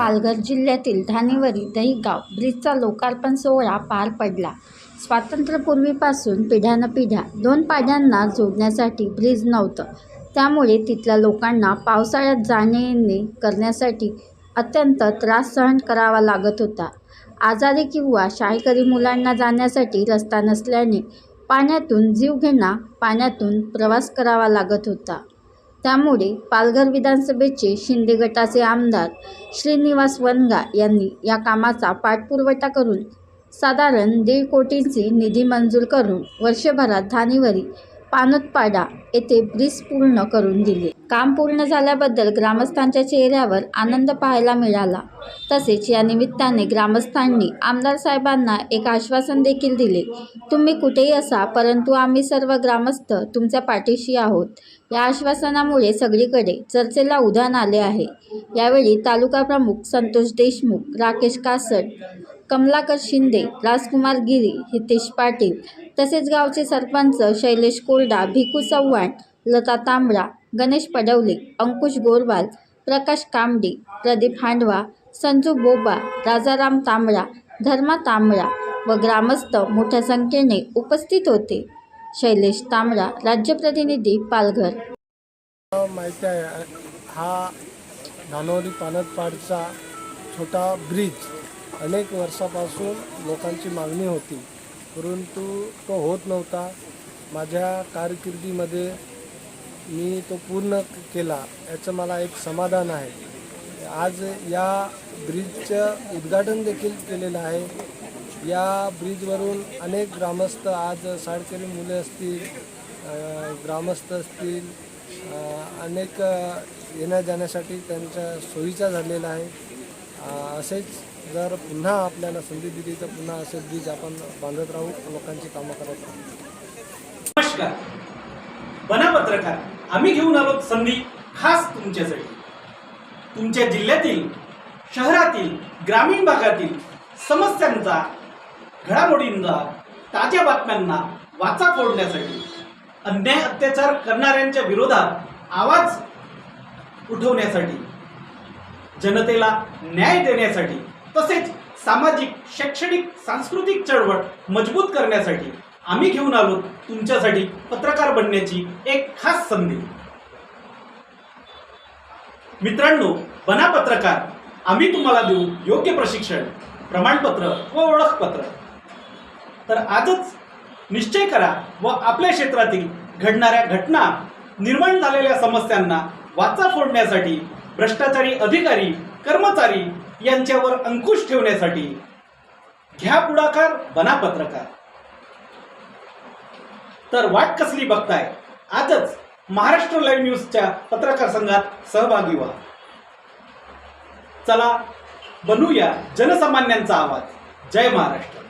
पालघर जिल्ह्यातील धानेवरी दहिगाव ब्रिजचा लोकार्पण सोहळा पार पडला. स्वातंत्र्यपूर्वीपासून पिढ्यानपिढ्या दोन पाड्यांना जोडण्यासाठी ब्रिज नव्हतं. त्यामुळे तिथल्या लोकांना पावसाळ्यात जाणे येणे करण्यासाठी अत्यंत त्रास सहन करावा लागत होता. आजारी किंवा शाळकरी मुलांना जाण्यासाठी रस्ता नसल्याने पाण्यातून जीवघेणा पाण्यातून प्रवास करावा लागत होता. त्यामुळे पालघर विधानसभेचे शिंदे गटाचे आमदार श्रीनिवास वनगा यांनी या कामाचा पाठपुरवठा करून साधारण दीड कोटींची निधी मंजूर करून वर्षभरात धानेवरी पानोतपाडा येथे ब्रिज पूर्ण करून दिले. काम पूर्ण झाल्याबद्दल ग्रामस्थांच्या चेहऱ्यावर आनंद पाहायला मिळाला. तसेच या निमित्ताने ग्रामस्थांनी आमदार साहेबांना एक आश्वासन देखील दिले. तुम्ही कुठेही असा परंतु आम्ही सर्व ग्रामस्थ तुमच्या पाठीशी आहोत. या आश्वासनामुळे सगळीकडे चर्चेला उधाण आले आहे. यावेळी तालुका प्रमुख संतोष देशमुख राकेश कासट कमलाकर शिंदे राजकुमार गिरी हितेश पाटील तसेच गावचे सरपंच शैलेश कोरडा भिकू चव्हाण लता तांबडा गणेश पडवले अंकुश गोरवाल प्रकाश कामडे प्रदीप हांडवा संजू बोबा राजाराम तांबडा धर्मा तांबडा व ग्रामस्थ मोठ्या संख्येने उपस्थित होते. शैलेश तांबडा राज्य प्रतिनिधी पालघर. माहिती आहे. हा धानोरी पानतपाडचा छोटा ब्रिज अनेक वर्षापासून लोकांची मागणी होती. परंतु तो होत नव्हता. माझ्या कारकिर्दीमध्ये मी तो पूर्ण केला. याचं मला एक समाधान आहे. आज या ब्रिजचं उद्घाटन देखील केलेलं आहे. या ब्रिजवरून अनेक ग्रामस्थ आज शाळकरी मुले असतील ग्रामस्थ असतील अनेक येण्याजाण्यासाठी येण्या जाण्यासाठी त्यांच्या सोयीचा झालेला आहे. असेच जर पुन्हा आपल्याला संधी दिली तर पुन्हा असे ब्रिज आपण बांधत राहू लोकांची कामं करत राहू. नमस्कार. बना पत्रकार आम्ही घेऊन आलो संधी खास तुमच्यासाठी. तुमच्या जिल्ह्यातील शहरातील ग्रामीण भागातील समस्यांचा घडामोडींना ताज्या बातम्यांना वाचा फोडण्यासाठी. अन्याय अत्याचार करणाऱ्यांच्या विरोधात आवाज उठवण्यासाठी. जनतेला न्याय देण्यासाठी तसेच सामाजिक शैक्षणिक सांस्कृतिक चळवळ मजबूत करण्यासाठी आम्ही घेऊन आलो तुमच्यासाठी पत्रकार बनण्याची एक खास संधी. मित्रांनो बना पत्रकार आम्ही तुम्हाला देऊ योग्य प्रशिक्षण प्रमाणपत्र व ओळखपत्र. तर आजच निश्चय करा व आपल्या क्षेत्रातील घडणाऱ्या घटना निर्माण झालेल्या समस्यांना वाचा फोडण्यासाठी भ्रष्टाचारी अधिकारी कर्मचारी यांच्यावर अंकुश ठेवण्यासाठी घ्या पुढाकार बना पत्रकार. तर वाट कसली बघताय? आजच महाराष्ट्र लाईव्ह न्यूजच्या पत्रकार संघात सहभागी व्हा. चला बनूया जनसामान्यांचा आवाज. जय महाराष्ट्र.